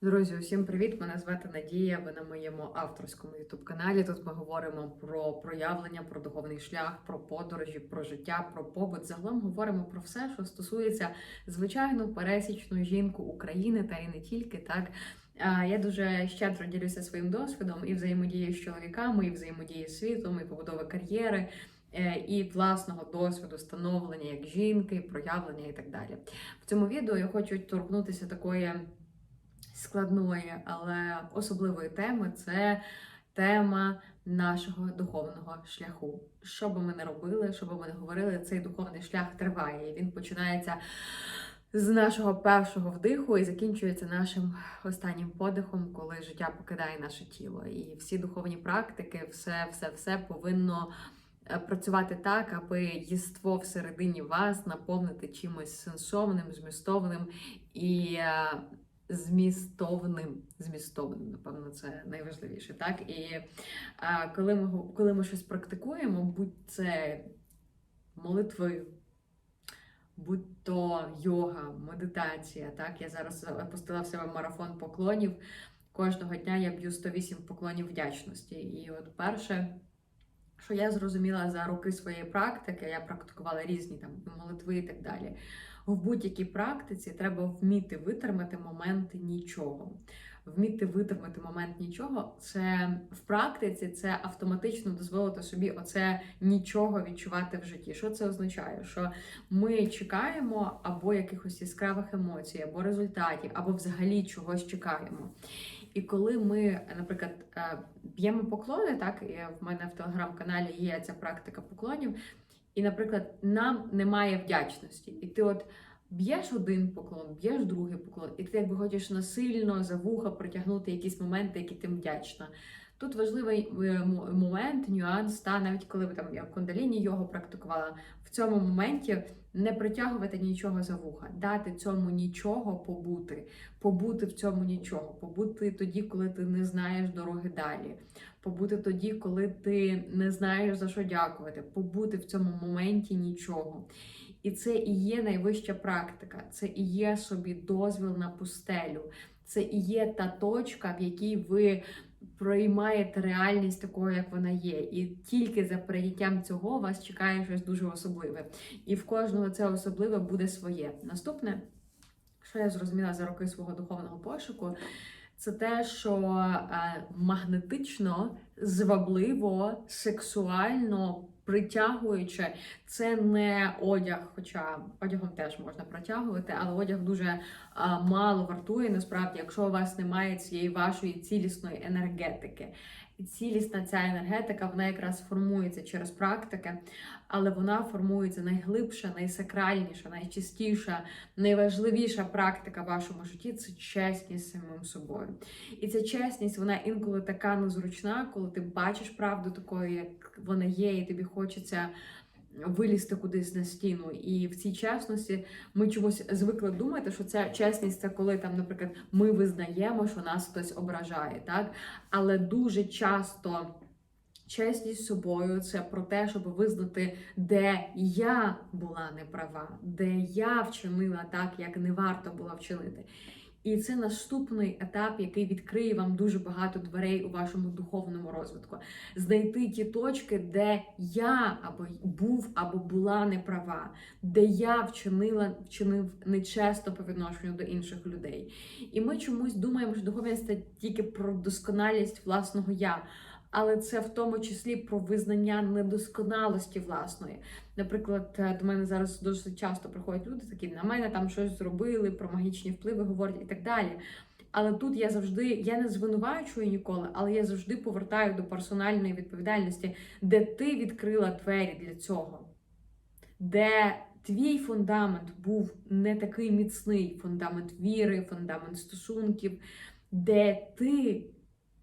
Друзі, усім привіт! Мене звати Надія. Ви на моєму авторському youtube каналі. Тут ми говоримо про проявлення, про духовний шлях, про подорожі, про життя, про побут. Загалом говоримо про все, що стосується звичайну пересічну жінку України та і не тільки так. Я дуже щедро ділюся своїм досвідом і взаємодії з чоловіками, і взаємодії з світом, і побудови кар'єри. е, І власного досвіду становлення як жінки, проявлення і так далі. В цьому відео я хочу торкнутися такої складної, але особливої теми це тема нашого духовного шляху. Що би ми не робили, що би ми не говорили, цей духовний шлях триває. Він починається з нашого першого вдиху і закінчується нашим останнім подихом, коли життя покидає наше тіло. І всі духовні практики, все, все, все повинно. е, Працювати так, аби єство всередині вас наповнити чимось сенсовним, змістовним і е, змістовним. Змістовним, напевно, це найважливіше. Так? І а, коли, ми, коли ми щось практикуємо, будь це молитви, будь то йога, медитація. Так? Я зараз запустила в себе марафон поклонів. Кожного дня я б'ю 108 поклонів вдячності. І от перше. Що я зрозуміла за роки своєї практики, я практикувала різні там молитви і так далі. В будь-якій практиці треба вміти витримати момент нічого. Вміти витримати момент нічого, це в практиці це автоматично дозволити собі оце нічого відчувати в житті. Що це означає? Що ми чекаємо або якихось яскравих емоцій, або результатів, або взагалі чогось чекаємо. І коли ми, наприклад, е, б'ємо поклони, так в мене в телеграм-каналі є ця практика поклонів, і, наприклад, нам немає вдячності. І ти от б'єш один поклон, б'єш другий поклон, і ти якби хочеш насильно за вуха притягнути якісь моменти, які ти вдячна. Тут важливий е, момент, нюанс, та навіть коли ви там я в кундаліні його практикувала, в цьому моменті не притягувати нічого за вуха, дати цьому нічого побути, побути в цьому нічого, побути тоді, коли ти не знаєш дороги далі, побути тоді, коли ти не знаєш за що дякувати, побути в цьому моменті нічого. І це і є найвища практика, це і є собі дозвіл на пустелю, це і є та точка, в якій ви приймаєте реальність такою, як вона є. І тільки за прийняттям цього вас чекає щось дуже особливе. І в кожного це особливе буде своє. Наступне, що я зрозуміла за роки свого духовного пошуку, це те, що е, магнетично, звабливо, сексуально. Притягуюче, це не одяг, хоча одягом теж можна протягувати, але одяг дуже а, мало вартує насправді, якщо у вас немає цієї вашої цілісної енергетики. Цілісна ця енергетика, вона якраз формується через практики, але вона формується найглибша, найсакральніша, найчистіша, найважливіша практика в вашому житті це чесність самим собою. І ця чесність, вона інколи така незручна, коли ти бачиш правду такою, як вона є, і тобі хочеться вилізти кудись на стіну. І в цій чесності ми чомусь звикли думати, що ця чесність це коли там, наприклад, ми визнаємо, що нас хтось ображає, так? Але дуже часто. Чесність собою це про те, щоб визнати, де я була неправа, де я вчинила так, як не варто було вчинити. І це наступний етап, який відкриє вам дуже багато дверей у вашому духовному розвитку. Знайти ті точки, де я або був, або була неправа, де я вчинила, вчинив нечесно по відношенню до інших людей. І ми чомусь думаємо, що духовність це тільки про досконалість власного я. Але це в тому числі про визнання недосконалості власної. Наприклад, е, до мене зараз досить часто приходять люди, такі на мене там щось зробили, про магічні впливи говорять і так далі. Але тут я завжди я не звинувачую ніколи, але я завжди повертаю до персональної відповідальності, де ти відкрила двері для цього, де твій фундамент був не такий міцний фундамент віри, фундамент стосунків, де ти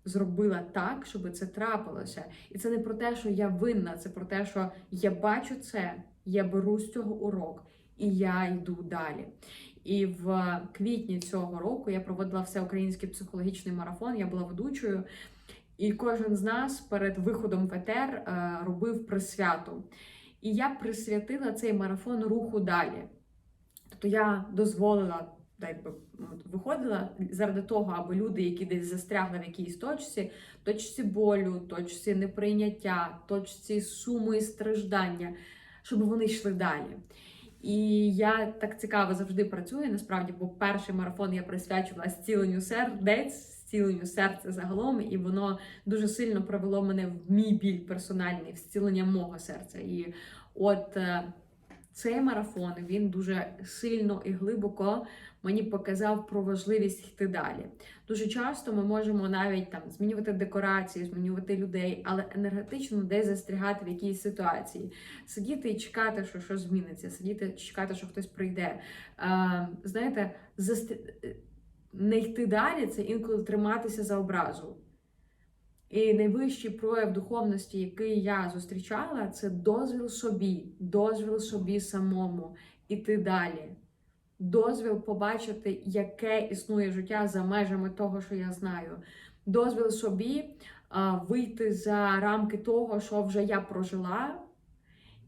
зробила так, щоб це трапилося. І це не про те, що я винна, це про те, що я бачу це, я беру з цього урок і я йду далі. І в квітні цього року я проводила всеукраїнський психологічний марафон, я була ведучою. І кожен з нас перед виходом в етер е, робив присвяту. І я присвятила цей марафон руху далі. Тобто я дозволила так би виходила заради того, аби люди, які десь застрягли в якійсь точці, точці болю, точці неприйняття, точці суму і страждання, щоб вони йшли далі. І я так цікаво завжди працюю. Насправді, бо перший марафон я присвячувала зціленню сердець, зціленню серця загалом, і воно дуже сильно привело мене в мій біль персональний, в зцілення мого серця. І от е, цей марафон він дуже сильно і глибоко мені показав про важливість йти далі. Дуже часто ми можемо навіть там змінювати декорації, змінювати людей, але енергетично десь застрягати в якійсь ситуації, сидіти і чекати, що щось зміниться, сидіти і чекати, що хтось прийде. Е, знаєте, застря... не йти далі це інколи триматися за образу. І найвищий прояв духовності, який я зустрічала, це дозвіл собі, дозвіл собі самому іти далі. Дозвіл побачити, яке існує життя за межами того, що я знаю. Дозвіл собі а, вийти за рамки того, що вже я прожила,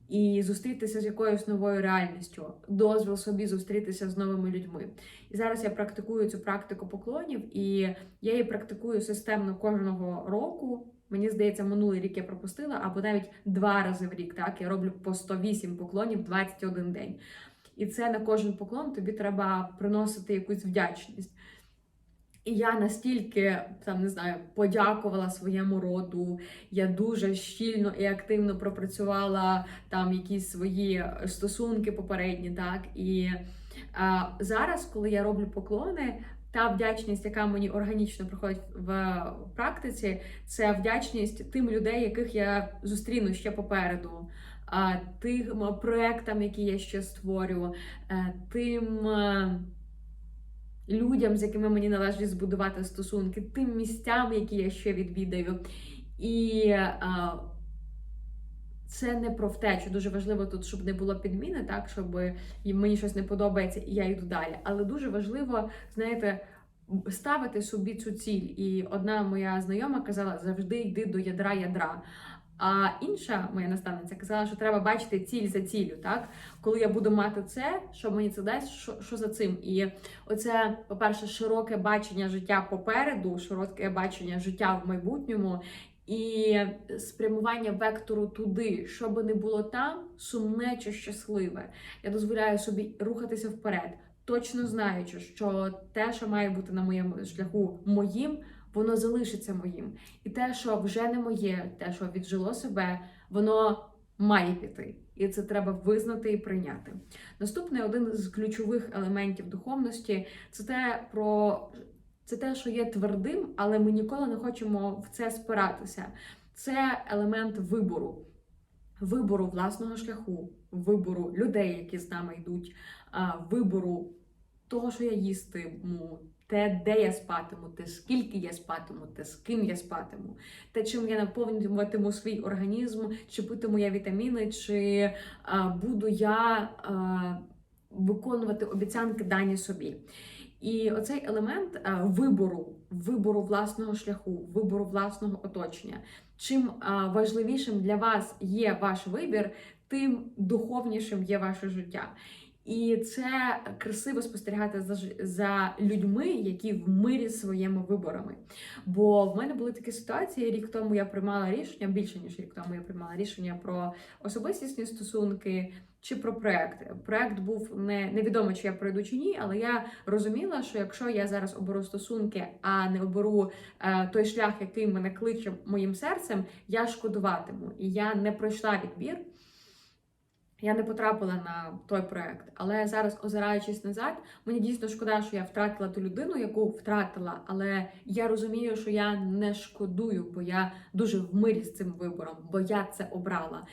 і зустрітися з якоюсь новою реальністю. Дозвіл собі зустрітися з новими людьми. І зараз я практикую цю практику поклонів, і я її практикую системно кожного року. Мені здається, минулий рік я пропустила, або навіть два рази в рік. Так я роблю по 108 поклонів 21 день. І це на кожен поклон тобі треба приносити якусь вдячність. І я настільки там не знаю, подякувала своєму роду. Я дуже щільно і активно пропрацювала там якісь свої стосунки попередні. Так і а, зараз, коли я роблю поклони, та вдячність, яка мені органічно приходить в практиці, це вдячність тим людей, яких я зустріну ще попереду. Тим проектам, які я ще створю, е, тим е, людям, з якими мені належить збудувати стосунки, тим місцям, які я ще відвідаю. І це не про втечу. Дуже важливо тут, щоб не було підміни, так, щоб мені щось не подобається, і я йду далі. Але дуже важливо, знаєте, ставити собі цю ціль. І одна моя знайома казала: завжди йди до ядра ядра. А інша моя наставниця казала, що треба бачити ціль за ціллю. Так, коли я буду мати це, що мені це дасть, що, що за цим? І оце, по-перше, широке бачення життя попереду, широке бачення життя в майбутньому. І спрямування вектору туди, що би не було там, сумне чи щасливе. Я дозволяю собі рухатися вперед, точно знаючи, що те, що має бути на моєму шляху моїм, воно залишиться моїм. І те, що вже не моє, те, що віджило себе, воно має піти. І це треба визнати і прийняти. Наступний один з ключових елементів духовності це те про це те, що є твердим, але ми ніколи не хочемо в це спиратися. Це елемент вибору, вибору власного шляху, вибору людей, які з нами йдуть, вибору того, що я їстиму, те, де я спатиму, те, скільки я спатиму, те, з ким я спатиму, те, чим я наповнюватиму свій організм, чи питиму я вітаміни, чи а, буду я а, виконувати обіцянки дані собі. І оцей елемент а, вибору, вибору власного шляху, вибору власного оточення. Чим а, важливішим для вас є ваш вибір, тим духовнішим є ваше життя. І це красиво спостерігати за за людьми, які в мирі своїми виборами. Бо в мене були такі ситуації. Рік тому я приймала рішення, більше ніж рік тому я приймала рішення про особистісні стосунки чи про проект. Проект був не невідомо, чи я пройду чи ні, але я розуміла, що якщо я зараз оберу стосунки, а не оберу е, той шлях, який мене кличе моїм серцем, я шкодуватиму. І я не пройшла відбір. Я не потрапила на той проект, але зараз, озираючись назад, мені дійсно шкода, що я втратила ту людину, яку втратила. Але я розумію, що я не шкодую, бо я дуже в мирі з цим вибором, бо я це обрала.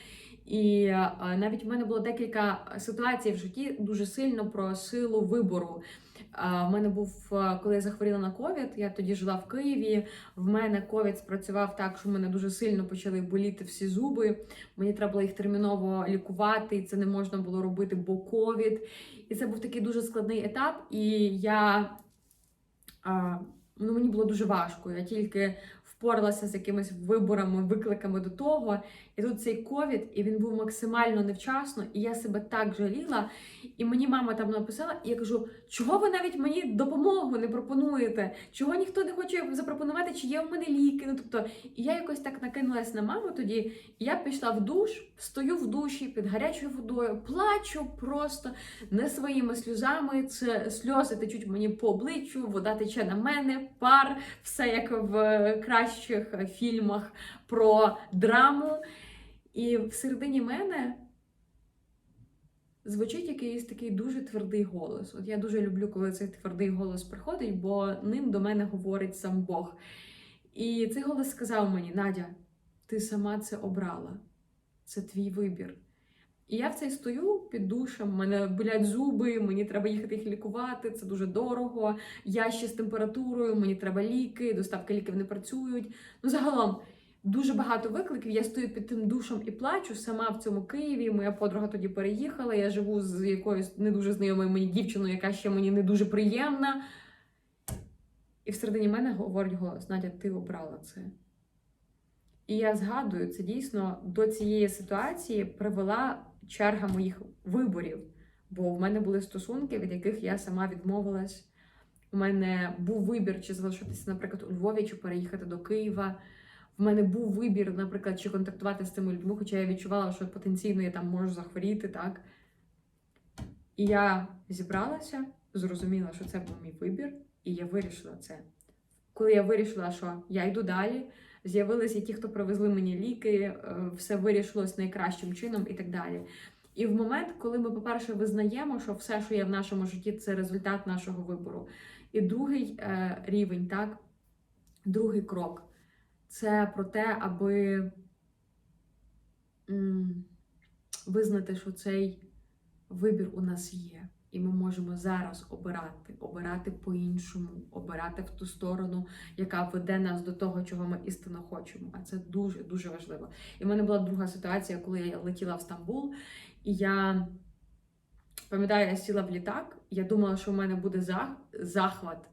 І е, навіть в мене було декілька ситуацій в житті дуже сильно про силу вибору. У мене був, е, коли я захворіла на ковід, я тоді жила в Києві. В мене ковід спрацював так, що в мене дуже сильно почали боліти всі зуби. Мені треба було їх терміново лікувати, і це не можна було робити, бо ковід. І це був такий дуже складний етап. І я ну, мені було дуже важко. Я тільки впоралася з якимись виборами, викликами до того. І тут цей ковід, і він був максимально невчасно, і я себе так жаліла. І мені мама там написала, і я кажу: чого ви навіть мені допомогу не пропонуєте? Чого ніхто не хоче запропонувати, чи є у мене ліки? Ну тобто, і я якось так накинулась на маму тоді. І я пішла в душ, стою в душі під гарячою водою, плачу просто не своїми сльозами. Це сльози течуть мені по обличчю, вода тече на мене, пар, все як в кращих фільмах про драму. І всередині мене звучить якийсь такий дуже твердий голос. От я дуже люблю, коли цей твердий голос приходить, бо ним до мене говорить сам Бог. І цей голос сказав мені: Надя, ти сама це обрала, це твій вибір. І я в цей стою під душем, мене болять зуби, мені треба їхати їх лікувати, це дуже дорого. Я ще з температурою, мені треба ліки, доставки ліків не працюють. Ну, загалом, дуже багато викликів. Я стою під тим душем і плачу сама в цьому Києві. Моя подруга тоді переїхала. Я живу з якоюсь не дуже знайомою мені дівчиною, яка ще мені не дуже приємна. І всередині мене говорить голос: Надя, ти обрала це. І я згадую, це дійсно до цієї ситуації привела черга моїх виборів. Бо в мене були стосунки, від яких я сама відмовилась. У мене був вибір, чи залишитися, наприклад, у Львові, чи переїхати до Києва. В мене був вибір, наприклад, чи контактувати з цими людьми, хоча я відчувала, що потенційно я там можу захворіти, так. І я зібралася, зрозуміла, що це був мій вибір, і я вирішила це. Коли я вирішила, що я йду далі, з'явилися ті, хто привезли мені ліки, е, все вирішилось найкращим чином і так далі. І в момент, коли ми, по-перше, визнаємо, що все, що є в нашому житті, це результат нашого вибору. І другий е, рівень, так, другий крок це про те, аби м, визнати, що цей вибір у нас є. І ми можемо зараз обирати, обирати по-іншому, обирати в ту сторону, яка веде нас до того, чого ми істинно хочемо. А це дуже дуже важливо. І в мене була друга ситуація, коли я летіла в Стамбул, і я пам'ятаю, я сіла в літак. Я думала, що в мене буде захват,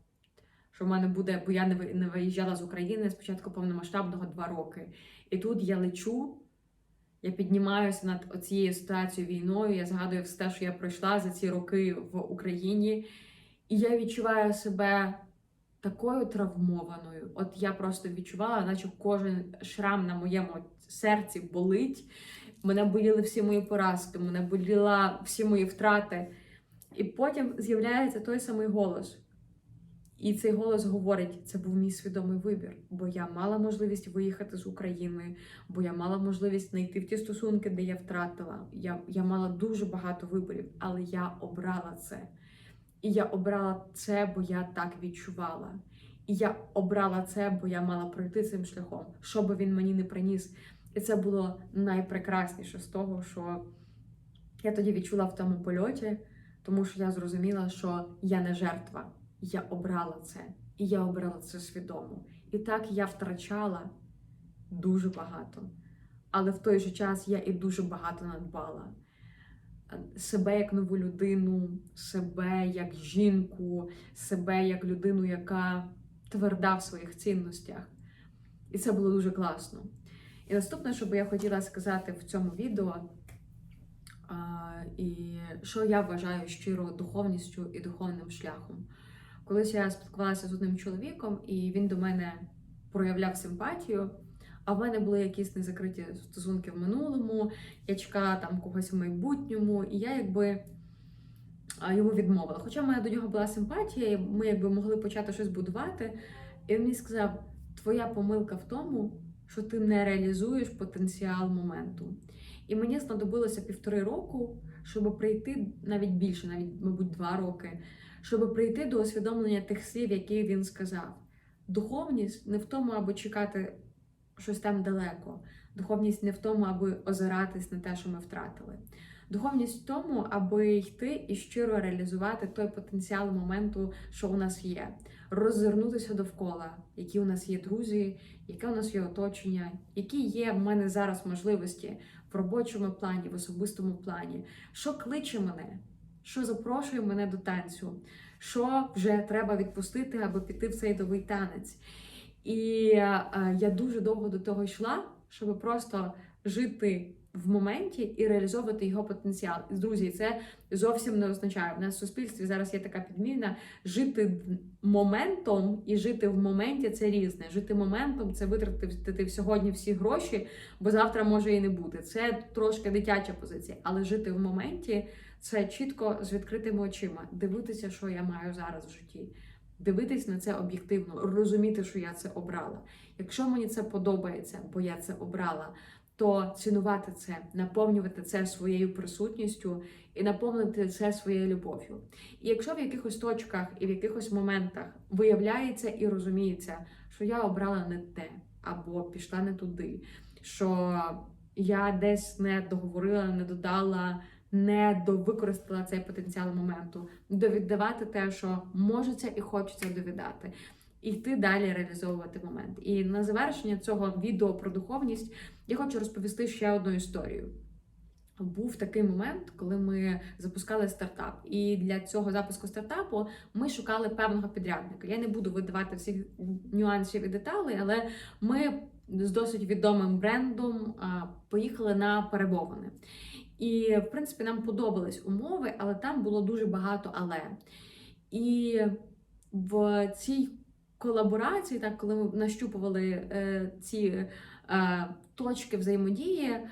що в мене буде, бо я не виїжджала з України спочатку повномасштабного два роки. І тут я лечу. Я піднімаюся над цією ситуацією війною. Я згадую все, що я пройшла за ці роки в Україні, і я відчуваю себе такою травмованою. От я просто відчувала, наче кожен шрам на моєму серці болить. Мене боліли всі мої поразки, мене боліла всі мої втрати. І потім з'являється той самий голос. І цей голос говорить: це був мій свідомий вибір, бо я мала можливість виїхати з України, бо я мала можливість знайти в ті стосунки, де я втратила. Я, я мала дуже багато виборів, але я обрала це. І я обрала це, бо я так відчувала. І я обрала це, бо я мала пройти цим шляхом, що би він мені не приніс. І це було найпрекрасніше з того, що я тоді відчула в тому польоті, тому що я зрозуміла, що я не жертва. Я обрала це, і я обрала це свідомо. І так я втрачала дуже багато. Але в той же час я і дуже багато надбала. Себе як нову людину, себе як жінку, себе як людину, яка тверда в своїх цінностях. І це було дуже класно. І наступне, що би я хотіла сказати в цьому відео, і що я вважаю щиро духовністю і духовним шляхом. Колись я спілкувалася з одним чоловіком, і він до мене проявляв симпатію. А в мене були якісь незакриті стосунки в минулому, я чекала там когось в майбутньому, і я якби йому відмовила. Хоча в мене до нього була симпатія, і ми якби могли почати щось будувати. І він мені сказав: твоя помилка в тому, що ти не реалізуєш потенціал моменту. І мені знадобилося півтори року, щоб прийти навіть більше, навіть, мабуть, два роки, щоб прийти до усвідомлення тих слів, які він сказав. Духовність не в тому, аби чекати щось там далеко. Духовність не в тому, аби озиратись на те, що ми втратили. Духовність в тому, аби йти і щиро реалізувати той потенціал моменту, що у нас є, роззирнутися довкола, які у нас є друзі, яке у нас є оточення, які є в мене зараз можливості в робочому плані, в особистому плані, що кличе мене, що запрошує мене до танцю, що вже треба відпустити, аби піти в цей довгий танець. І е, я дуже довго до того йшла, щоб просто жити в моменті і реалізовувати його потенціал. Друзі, це зовсім не означає. В нас в суспільстві зараз є така підміна. Жити моментом і жити в моменті це різне. Жити моментом це витратити сьогодні всі гроші, бо завтра може і не бути. Це трошки дитяча позиція, але жити в моменті це чітко з відкритими очима, дивитися, що я маю зараз в житті. Дивитись на це об'єктивно, розуміти, що я це обрала. Якщо мені це подобається, бо я це обрала, то цінувати це, наповнювати це своєю присутністю і наповнити це своєю любов'ю. І якщо в якихось точках і в якихось моментах виявляється і розуміється, що я обрала не те або пішла не туди, що я десь не договорила, не додала. Не довикористала цей потенціал моменту, довіддавати те, що можеться і хочеться довідати, і йти далі реалізовувати момент. І на завершення цього відео про духовність я хочу розповісти ще одну історію. Був такий момент, коли ми запускали стартап, і для цього запуску стартапу ми шукали певного підрядника. Я не буду видавати всіх нюансів і деталей, але ми з досить відомим брендом поїхали на перемовини. І, в принципі, нам подобались умови, але там було дуже багато але. І в цій колаборації, так, коли ми нащупували е, ці е, точки взаємодії, е,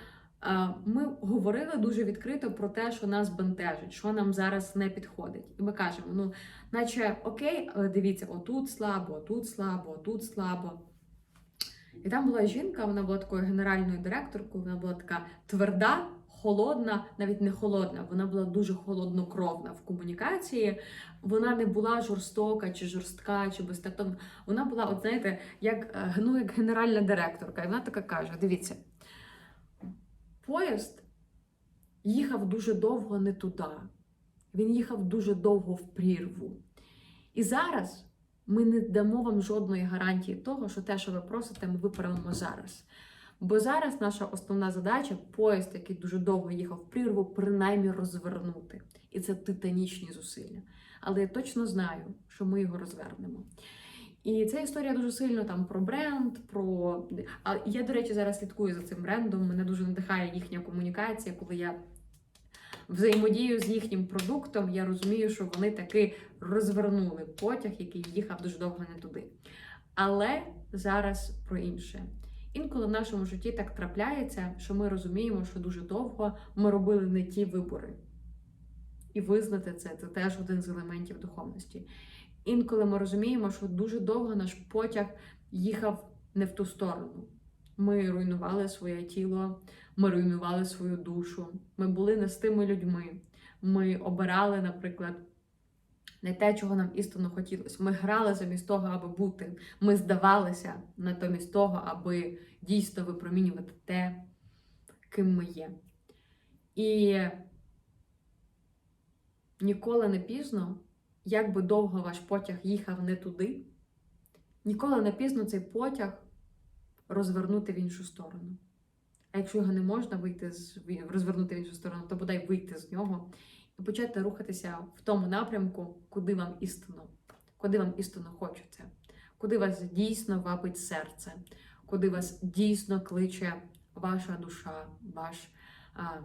ми говорили дуже відкрито про те, що нас бентежить, що нам зараз не підходить. І ми кажемо: ну, наче окей, дивіться, отут слабо, отут слабо, отут слабо. І там була жінка, вона була такою генеральною директоркою, вона була така тверда холодна, навіть не холодна, вона була дуже холоднокровна в комунікації. Вона не була жорстока чи жорстка, чи безтактовна. Вона була, от знаєте, як ну, як генеральна директорка. І вона така каже: дивіться, поїзд їхав дуже довго не туди. Він їхав дуже довго в прірву. І зараз ми не дамо вам жодної гарантії того, що те, що ви просите, ми виправимо зараз. Бо зараз наша основна задача поїзд, який дуже довго їхав прірву, принаймні розвернути. І це титанічні зусилля. Але я точно знаю, що ми його розвернемо. І ця історія дуже сильно там про бренд, про. А я, до речі, зараз слідкую за цим брендом. Мене дуже надихає їхня комунікація, коли я взаємодію з їхнім продуктом, я розумію, що вони таки розвернули потяг, який їхав дуже довго не туди. Але зараз про інше. Інколи в нашому житті так трапляється, що ми розуміємо, що дуже довго ми робили не ті вибори. І визнати це це теж один з елементів духовності. Інколи ми розуміємо, що дуже довго наш потяг їхав не в ту сторону. Ми руйнували своє тіло, ми руйнували свою душу, ми були не з тими людьми. Ми обирали, наприклад, не те, чого нам істинно хотілося. Ми грали замість того, аби бути. Ми здавалися натомість того, аби дійсно випромінювати те, ким ми є. І ніколи не пізно, як би довго ваш потяг їхав не туди, ніколи не пізно цей потяг розвернути в іншу сторону. А якщо його не можна вийти з розвернути в іншу сторону, то бодай вийти з нього і почати рухатися в тому напрямку, куди вам істинно, куди вам істинно хочеться, куди вас дійсно вабить серце, куди вас дійсно кличе ваша душа, ваш а,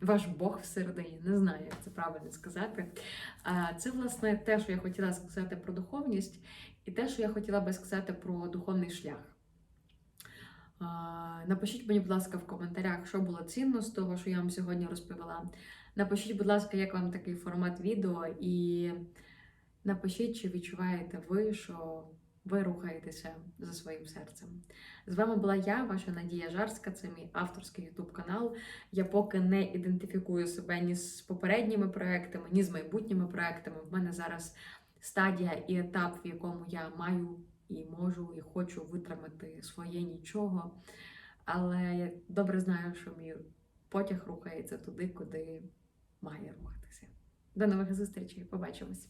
ваш Бог всередині. Не знаю, як це правильно сказати. А, Це, власне, те, що я хотіла сказати про духовність, і те, що я хотіла би сказати про духовний шлях. Напишіть мені, будь ласка, в коментарях, що було цінно з того, що я вам сьогодні розповіла. Напишіть, будь ласка, як вам такий формат відео, і напишіть, чи відчуваєте ви, що ви рухаєтеся за своїм серцем. З вами була я, ваша Надія Жарська, це мій авторський ютуб канал. Я поки не ідентифікую себе ні з попередніми проектами, ні з майбутніми проектами. В мене зараз стадія і етап, в якому я маю і можу, і хочу витримати своє нічого. Але я добре знаю, що мій потяг рухається туди, куди має рухатися. До нових зустрічей, побачимось!